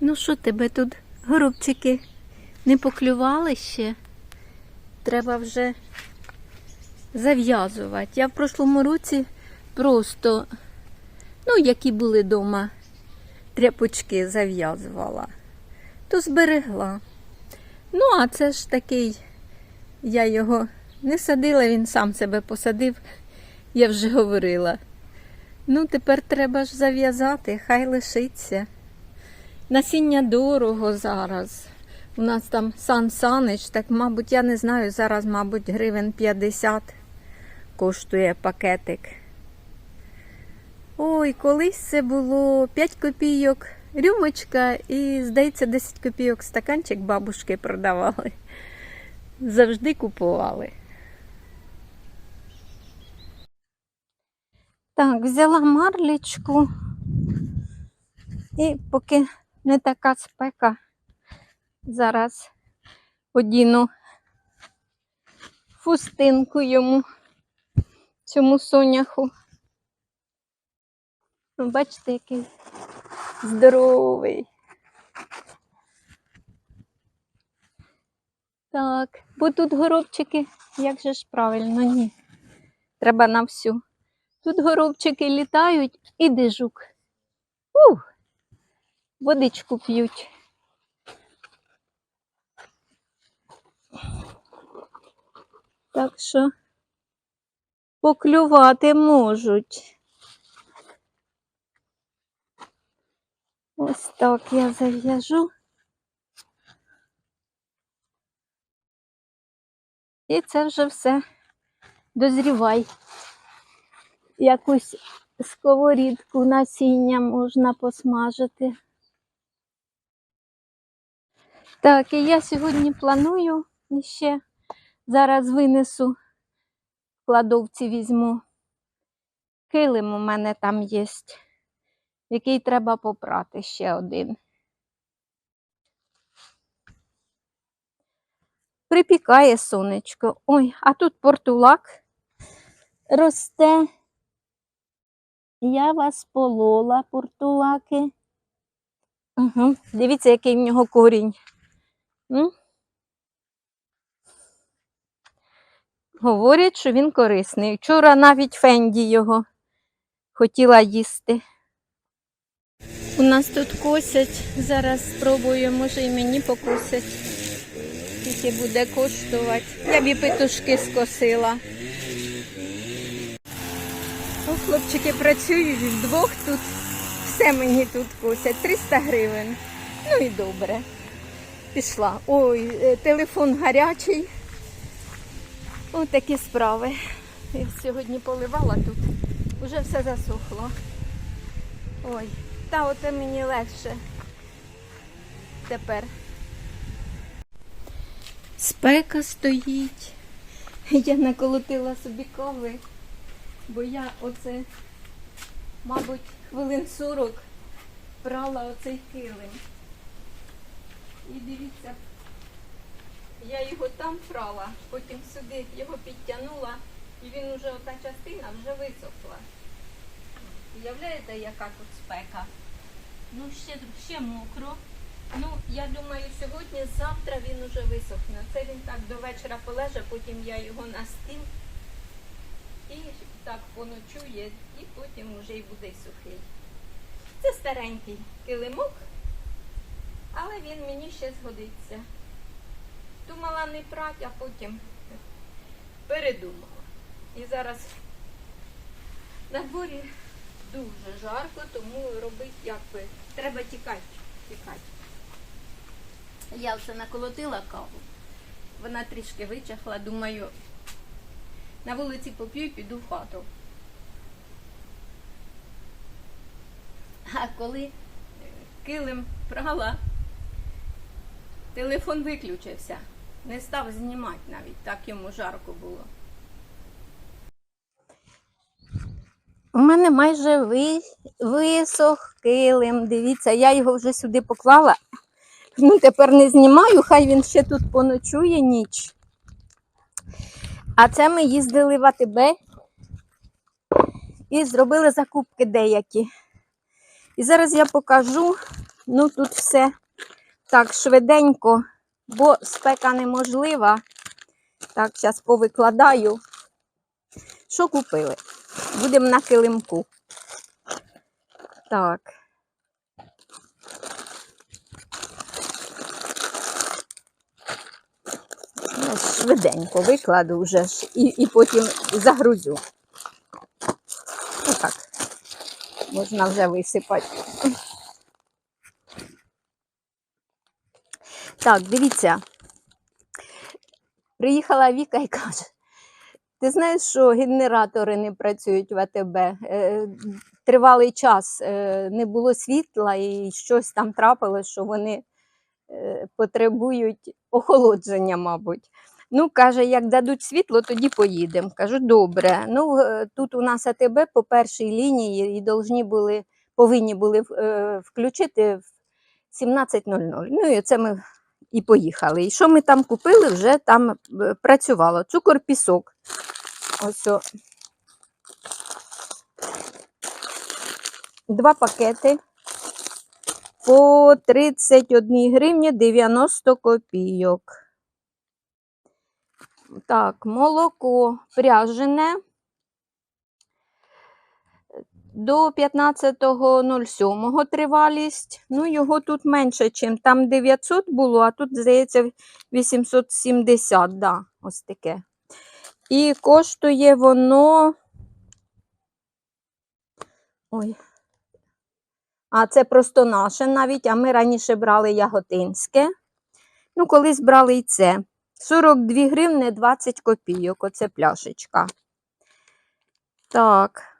Ну що тебе тут, горобчики, не поклювали ще? Треба вже зав'язувати. Я в прошлому році просто, ну, які були вдома, тряпочки зав'язувала, то зберегла. Ну, а це ж такий, я його не садила, він сам себе посадив, я вже говорила. Ну, тепер треба ж зав'язати, хай лишиться. Насіння дорого зараз. У нас там Сан Санич, так, мабуть, я не знаю, зараз, мабуть, гривень 50 коштує пакетик. Ой, колись це було 5 копійок рюмочка і, здається, 10 копійок стаканчик бабушки продавали. Завжди купували. Так, взяла марлічку. І поки не така спека, зараз одіну фустинку йому, цьому соняху. Ну, Бачите, який здоровий. Так, бо тут горобчики, як же ж правильно, ні. Треба на всю. Тут горобчики літають і дижук. Ух! Водичку п'ють. Так що поклювати можуть. Ось так я зав'яжу. І це вже все дозрівай. Якусь сковорідку насіння можна посмажити. Так, і я сьогодні планую ще зараз винесу в кладовці візьму. Килим у мене там є, який треба попрати ще один. Припікає сонечко. Ой, а тут портулак росте. Я вас полола, портулаки. Угу. Дивіться, який в нього корінь. М? Говорять, що він корисний. Вчора навіть Фенді його хотіла їсти. У нас тут косять. Зараз спробую, може і мені покосять. Скільки буде коштувати. Я б і петушки скосила. О, хлопчики працюють вдвох тут. Все мені тут косять. 300 гривень. Ну і добре. Пішла. Ой, е, телефон гарячий. Ось такі справи. Я сьогодні поливала тут. Уже все засохло. Ой, та оце мені легше тепер. Спека стоїть. Я наколотила собі кави, бо я оце, мабуть, хвилин 40 прала оцей килим. І дивіться, я його там прала, потім сюди його підтягнула, і він уже ота частина вже висохла. Уявляєте, яка тут спека? Ну, ще, ще мокро. Ну, я думаю, сьогодні, завтра він уже висохне. Це він так до вечора полеже, потім я його на стіл і так поночує, і потім вже й буде сухий. Це старенький килимок, але він мені ще згодиться. Думала не прать, а потім передумала. І зараз на дворі дуже жарко, тому робити як би. Треба тікати. тікати. Я вже наколотила каву. Вона трішки вичахла, думаю, на вулиці поп'ю і піду в хату. А коли килим прала, телефон виключився. Не став знімати навіть, так йому жарко було. У мене майже ви- висох килим. Дивіться, я його вже сюди поклала. Ну, тепер не знімаю, хай він ще тут поночує ніч. А це ми їздили в АТБ і зробили закупки деякі. І зараз я покажу, Ну, тут все так швиденько, бо спека неможлива. Так, зараз повикладаю. Що купили? Будемо на килимку. Так. Ну, швиденько викладу вже ж і, і потім загрузю. Отак. Можна вже висипати. Так, дивіться. Приїхала Віка і каже: ти знаєш, що генератори не працюють в АТБ? Е, Тривалий час е, не було світла і щось там трапилось, що вони е, потребують охолодження, мабуть. Ну, каже, як дадуть світло, тоді поїдемо. Кажу, добре. Ну, тут у нас АТБ по першій лінії і должні були, повинні були включити в 17.00. Ну, і це ми і поїхали. І що ми там купили, вже там е, працювало. Цукор, пісок. Ось. о. Два пакети по 31 гривні 90 копійок. Так, молоко пряжене до 15.07 тривалість. Ну, його тут менше, ніж там 900 було, а тут, здається, 870, да, ось таке. І коштує воно. Ой. А це просто наше навіть, а ми раніше брали яготинське. Ну, колись брали і це. 42 гривни 20 копійок, оце пляшечка. Так.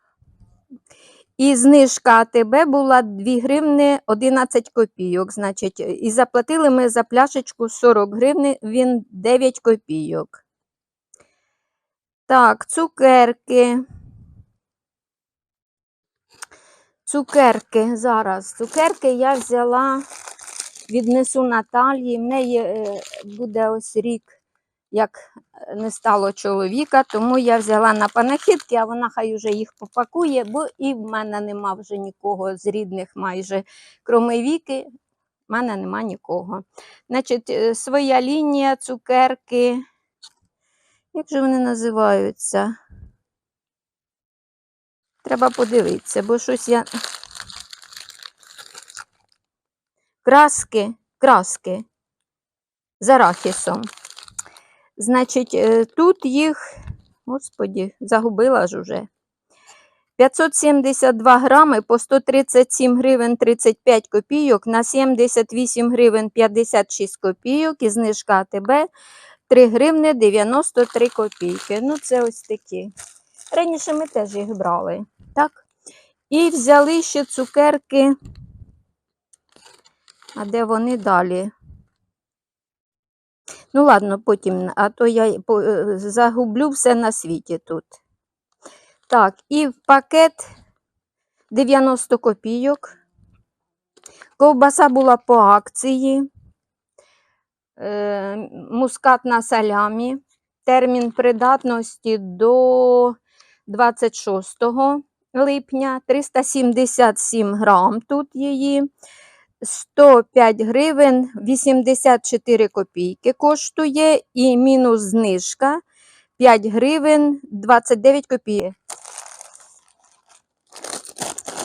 І знижка АТБ була 2 гривни 11 копійок. Значить, і заплатили ми за пляшечку 40 гривень, він 9 копійок. Так, цукерки. Цукерки зараз. Цукерки я взяла, віднесу Наталії. В неї е, буде ось рік, як не стало чоловіка, тому я взяла на панахідки, а вона хай уже їх попакує, бо і в мене нема вже нікого з рідних майже. Кроме віки, в мене нема нікого. Значить, е, своя лінія, цукерки. Як же вони називаються? Треба подивитися, бо щось я. Краски, краски з арахісом. Значить, е, тут їх, господі, загубила ж уже. 572 грами по 137 гривень 35 копійок на 78 гривень 56 копійок і знижка АТБ 3 гривни 93 копійки. Ну, це ось такі. Раніше ми теж їх брали. Так? І взяли ще цукерки. А де вони далі? Ну, ладно, потім, а то я е, загублю все на світі тут. Так, і пакет 90 копійок. Ковбаса була по акції. Е, мускатна салямі. Термін придатності до 26 липня. 377 грам тут її. 105 гривень 84 копійки коштує і мінус знижка 5 гривень 29 копійок.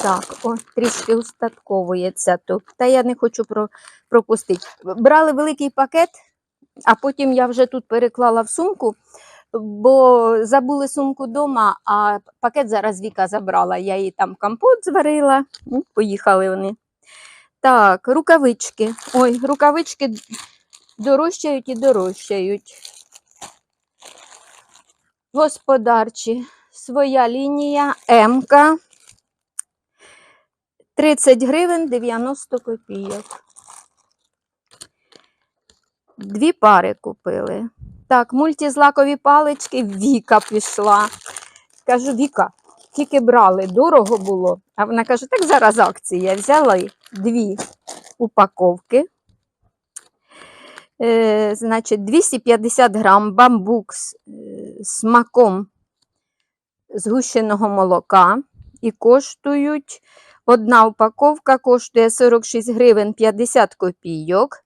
Так, о, трішки устатковується тут. Та я не хочу про, пропустити. Брали великий пакет, а потім я вже тут переклала в сумку, бо забули сумку вдома, а пакет зараз Віка забрала. Я їй там компот зварила. Ну, Поїхали вони. Так, рукавички. Ой, рукавички дорожчають і дорожчають. Господарчі. Своя лінія М-ка. 30 гривень 90 копійок. Дві пари купили. Так, мультизлакові палички Віка пішла. Кажу, Віка, тільки брали, дорого було. А вона каже, так зараз акція. взяла дві упаковки. Е, значить, 250 грам бамбук з е, смаком згущеного молока і коштують Одна упаковка коштує 46 гривень 50 копійок,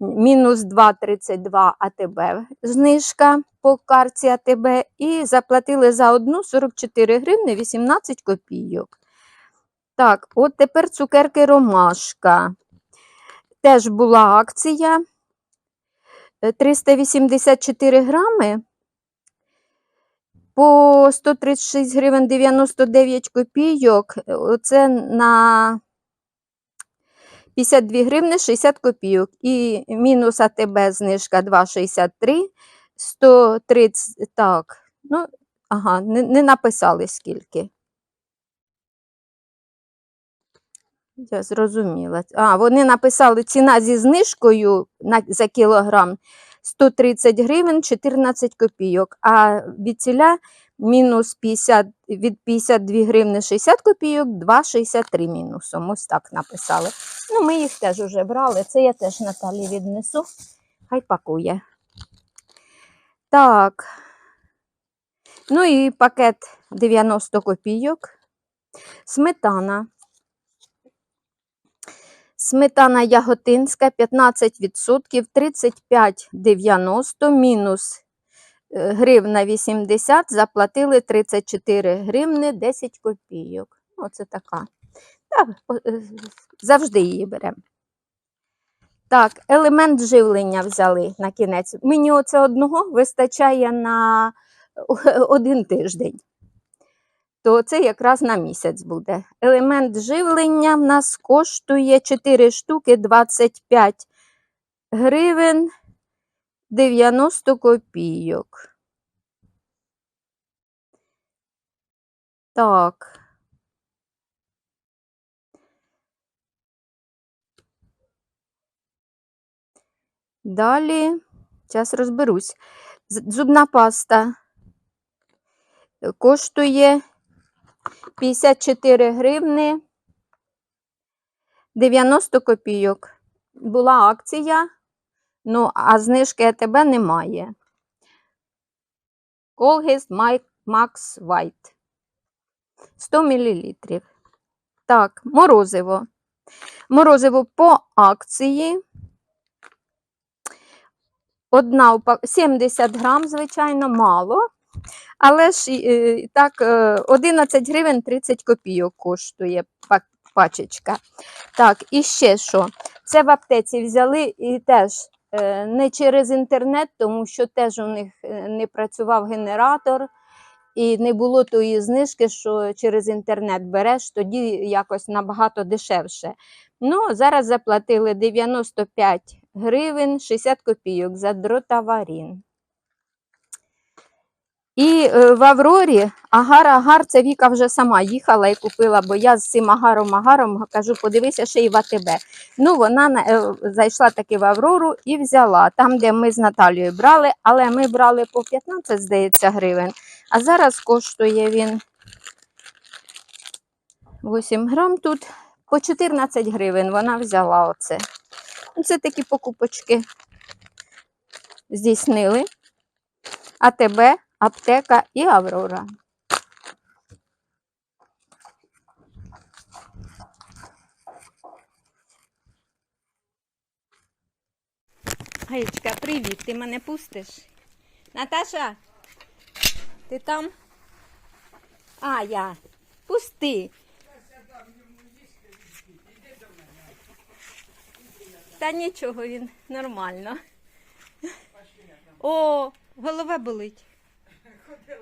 мінус 2,32 АТБ знижка по карті АТБ і заплатили за одну 44 гривни 18 копійок. Так, от тепер цукерки Ромашка. Теж була акція. Е, 384 грами по 136 гривень 99 копійок. Е, Оце на 52 гривни 60 копійок. І мінус АТБ знижка 2,63, 130, так, ну, ага, не, не написали скільки. Я зрозуміла. А, вони написали ціна зі знижкою на, за кілограм 130 гривень 14 копійок, а від мінус 50, від 52 гривни 60 копійок 2,63 мінусом. Ось так написали. Ну, ми їх теж вже брали. Це я теж Наталі віднесу. Хай пакує. Так. Ну і пакет 90 копійок. Сметана. Сметана яготинська 15%, 35,90 мінус е, гривна 80, заплатили 34 гривни 10 копійок. Оце така. Так, е, завжди її беремо. Так, елемент живлення взяли на кінець. Мені оце одного вистачає на один тиждень. То це якраз на місяць буде. Елемент живлення в нас коштує 4 штуки 25 гривень 90 копійок. Так. Далі, зараз розберусь. Зубна паста коштує 54 гривни 90 копійок. Була акція, ну, а знижки АТБ немає. Mi- Max White. 100 мл. Так, морозиво. Морозиво по акції. Одна упак... 70 грам, звичайно, мало. Але ж е, так, е, 11 гривень 30 копійок коштує пачечка. Так, і ще що. Це в аптеці взяли і теж е, не через інтернет, тому що теж у них е, не працював генератор. І не було тої знижки, що через інтернет береш, тоді якось набагато дешевше. Ну, зараз заплатили 95 гривень 60 копійок за дротаварін. І е, в Аврорі агар, агар, це Віка вже сама їхала і купила, бо я з цим агаром, агаром кажу, подивися ще й в АТБ. Ну, вона е, зайшла таки в Аврору і взяла там, де ми з Наталією брали, але ми брали по 15, здається, гривень. А зараз коштує він 8 грам тут по 14 гривень. Вона взяла оце. Ну, Це такі покупочки здійснили. АТБ, аптека і Аврора. Гаєчка, привіт, ти мене пустиш? Наташа, ти там? А, я. Пусти. Та нічого, він нормально. О, голова болить.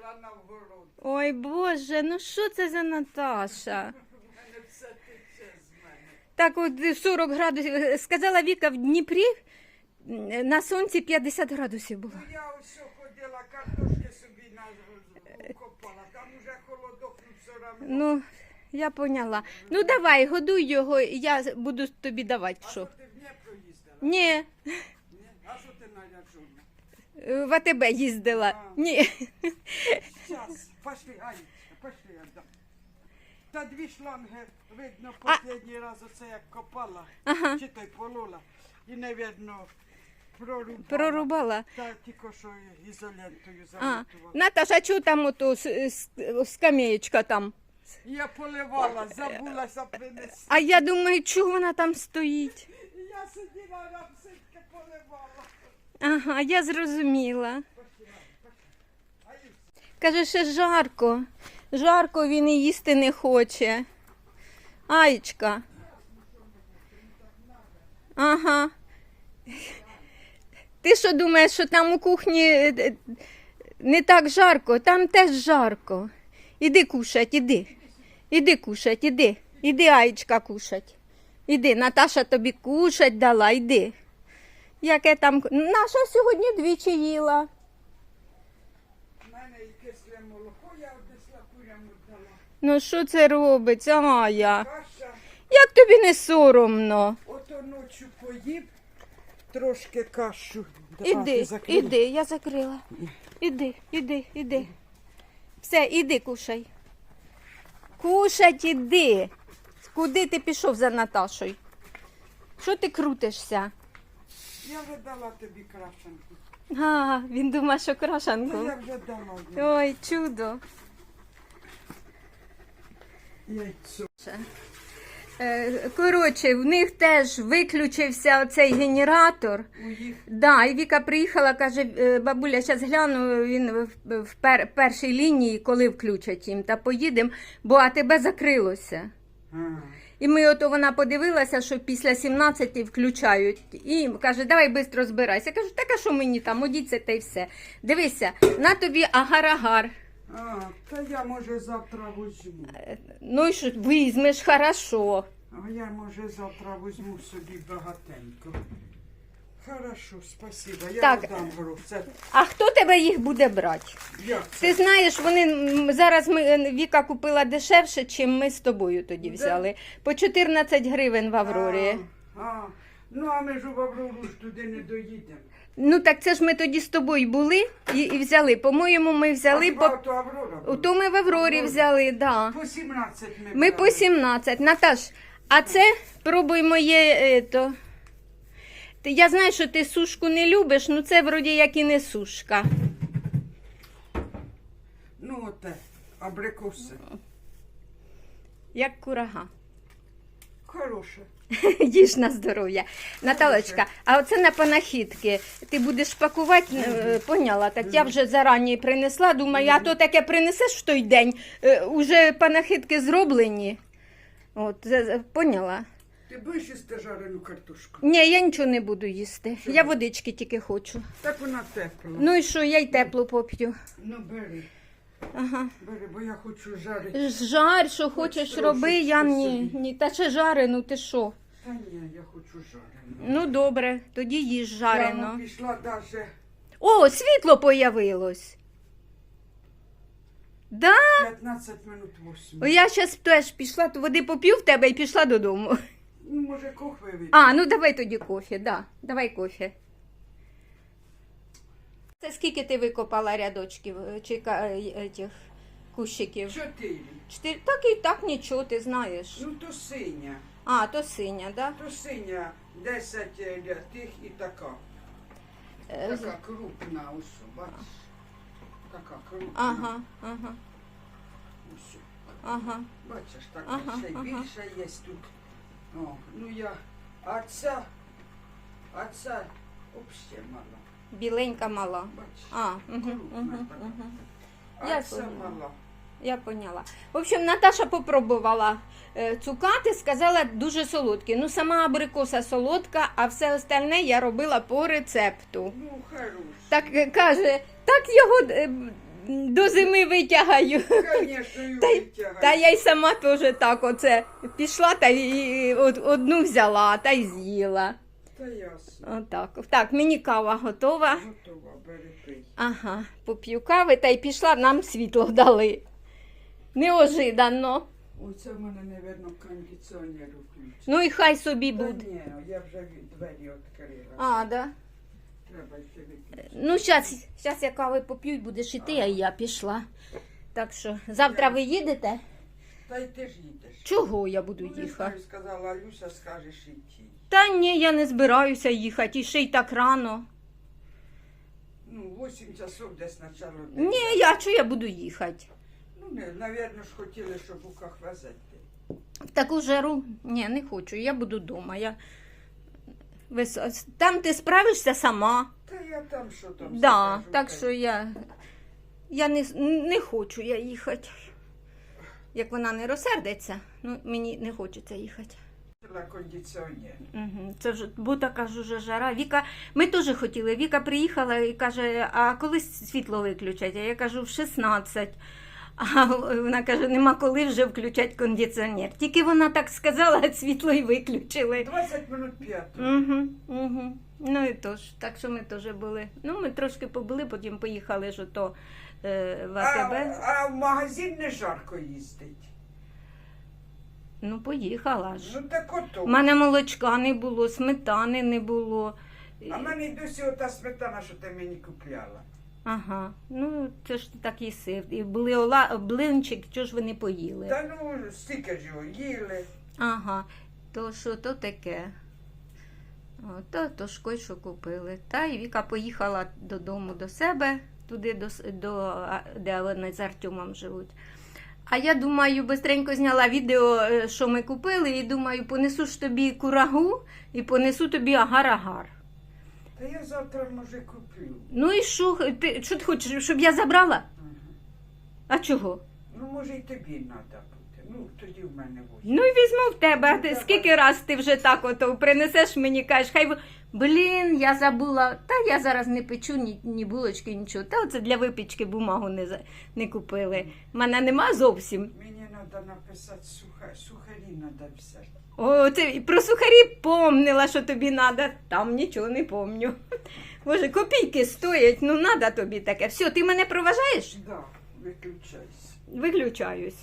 Ходила на вгород. Ой Боже, ну що це за Наташа? Мене все тече з мене. Так, от 40 градусів. е, Сказала Віка в Дніпрі на сонці 50 градусів було. Ну я ось ходила, картошки собі на копала. Там уже холодок, ну все равно. Ну, я поняла. Ну давай, годуй його, і я буду тобі давати. а Що? що ти в Дніпро їздила? Ні, Ні? А що ти на Яджуні? е, в АТБ їздила. А. Ні. Зараз, пошли, Анечка, пошли, я дам. Та дві шланги, видно, останній раз оце як копала, Ага. чи то й полола, і, невірно, прорубала. Прорубала. Та тільки що ізолентою А, замотувала. Наташа, чого там ото с- с- скамеєчка там? Я поливала, забулася принести. А я думаю, чого вона там стоїть? Я сиділа рамситки поливала. Ага, я зрозуміла. Каже, ще жарко. Жарко він і їсти не хоче. Аєчка. Ага. Ти що думаєш, що там у кухні е, е, не так жарко? Там теж жарко. Іди кушать, іди. Іди кушать, іди. Іди, Аєчка, кушать. Іди, Наташа тобі кушать дала, іди. Яке там. Наша сьогодні двічі їла. в мене і кисле молоко, я однесла курям дала. Ну що це робиться? Каша, Як тобі не соромно? ото ночі поїв, трошки кашу. Іди, іди, я закрила. Іди, іди, іди. Все, іди, кушай. Кушать іди. Куди ти пішов за Наташою? Що ти крутишся? Я вже дала тобі крашенку. А, він думає, що Ну, я вже дала. їй. Ой, чудо. Яйцо. Е, Коротше, в них теж виключився оцей генератор. У їх Да, і Віка приїхала, каже, «Е, бабуля, зараз гляну, він в, в пер, першій лінії, коли включать їм, та поїдемо, бо АТБ закрилося. І ми ото вона подивилася, що після 17 включають. І каже, давай швидко збирайся. Я кажу, так а що мені там, одіться та й все. Дивися, на тобі агар-агар. а, та я може завтра візьму. Ну і що, візьмеш хорошо. А я може завтра візьму собі багатенько. Хорошо, спасибо. Я Так. дам гроші. Це А хто тебе їх буде брати? як це? Ти знаєш, вони м, зараз ми е, Віка купила дешевше, чим ми з тобою тоді Да. взяли. По 14 гривень в Аврорі. А, а, ну а ми ж в Аврору ж туди не доїдемо. Ну так це ж ми тоді з тобою були і, і взяли. По-моєму, ми взяли а по. хіба Аврора була? То ми в Аврорі Аврора. взяли, да. По 17 ми Ми брали. по 17. Наташ, а це пробуй моє. е, то. Я знаю, що ти сушку не любиш, ну це вроді як і не сушка. Ну оте, абрикоси. Як курага. Хороше. Їж на здоров'я. Наталочка, а оце на панахідки. Ти будеш пакувати, е, поняла? Так я вже зарані принесла. Думаю, а то таке принесеш в той день. е, Уже панахідки зроблені. От, з- з- поняла. Ти будеш їсти жарену картошку? Ні, я нічого не буду їсти. Чого? Я водички тільки хочу. Так вона тепла. Ну і що, я й теплу поп'ю. Ну бери, Ага. бери, бо я хочу жарити. Жарь, що хочеш трошечки роби, я ні. собі. ні. Та ще жарену, ти що? Та ні, я хочу жарену. Ну добре, тоді їж жарено. Прямо пішла даже О, світло появилось. Да? 15 минут 8. О, я зараз теж пішла, то води поп'ю в тебе і пішла додому. Ну, може, кохви випити. А, ну давай тоді кофе, да. Давай кофе. Це скільки ти викопала рядочків е, чи ка- е, е, тих кущиків? Чотири. Чотири. Так і так нічого, ти знаєш. Ну, то синя. А, то синя, да? То синя 10 е, для тих і така. Е, з- Така крупна, ось, бачиш. Така крупна. Ага, ага, Ось. ага. Бачиш, так Ага, ще ага. більше є тут. О, ну я. А ця, а ця взагалі мала. Біленька мала. Бачиш. А, угу, крупна угу, така. угу. А я ця поняла. мала. Я поняла. В общем, Наташа попробувала е, цукати, сказала дуже солодкі. Ну, сама абрикоса солодка, а все остальне я робила по рецепту. Ну, хорош. Так е, каже, так його е, до зими витягаю. І Та, та я й сама теж так оце пішла та й од- одну взяла та й з'їла. Та ясно. Отак. Так, мені кава готова. Готова, бери пий. Ага, поп'ю кави та й пішла, нам світло дали. Неожиданно. Оце в мене, мабуть, кондиціонер включений. Ну і хай собі Та буде. ні, я вже двері відкрила. А, да. Ну, зараз я кави поп'ю будеш іти, а я пішла. Так що, завтра ви їдете? Та й ти ж їдеш. Чого я буду Ну, не їхати? знаю, сказала Люся, скажеш іти. Та ні, я не збираюся їхати, і ще й так рано. Ну, 8 часов десь начало. Ні, я чого я буду їхати? Ну, не, навірно ж хотіли, щоб у кахвазети. В таку жару ні, не хочу. Я буду вдома. Я... вис- Там ти справишся сама. Та я там що там Да, скажу, так та й- що я, я не, не хочу я їхати. Як вона не розсердиться, ну мені не хочеться їхати. на кондиціонер. Угу. Це вже, бо така ж уже жара. Віка, ми теж хотіли. Віка приїхала і каже, а коли світло виключать? А я кажу, в 16. А вона каже, нема коли вже включать кондиціонер. Тільки вона так сказала, а світло і виключили. 20 минут п'яту. Угу, угу. Ну і тож, так що ми теж були. Ну, ми трошки побули, потім поїхали ж то е, в А, АТБ. а в магазин не жарко їздить. Ну, поїхала ж. Ну так ото. У мене молочка не було, сметани не було. А в мене й досі ота сметана, що ти мені купляла. Ага, ну це ж так і сив. І були ола... блинчик, чого ж ви не поїли? Та ну, стільки ж його їли. Ага, то що то таке? О, то, то ж кой що купили. Та і Віка поїхала додому до себе, туди, до, до, де вони з Артемом живуть. А я думаю, бистренько зняла відео, е, що ми купили, і думаю, понесу ж тобі курагу і понесу тобі агар-агар. Та я завтра, може, куплю. Ну і що? Ти, що ти хочеш, щоб я забрала? Ага. А чого? Ну, може, і тобі треба буде. Ну, тоді в мене ось. Ну і візьму в тебе. Ну, ти давай. скільки раз ти вже так ото принесеш мені, кажеш, хай ви- блін, я забула. Та я зараз не печу ні, ні булочки, нічого. Та оце для випічки бумагу не, за- не купили. Мене нема зовсім. Мені треба написати суха... сухарі треба взяти. О, це і про сухарі помнила, що тобі треба. Там нічого не помню. Боже, копійки стоять, ну треба тобі таке. Все, ти мене проважаєш? Да, виключайся. Виключаюсь.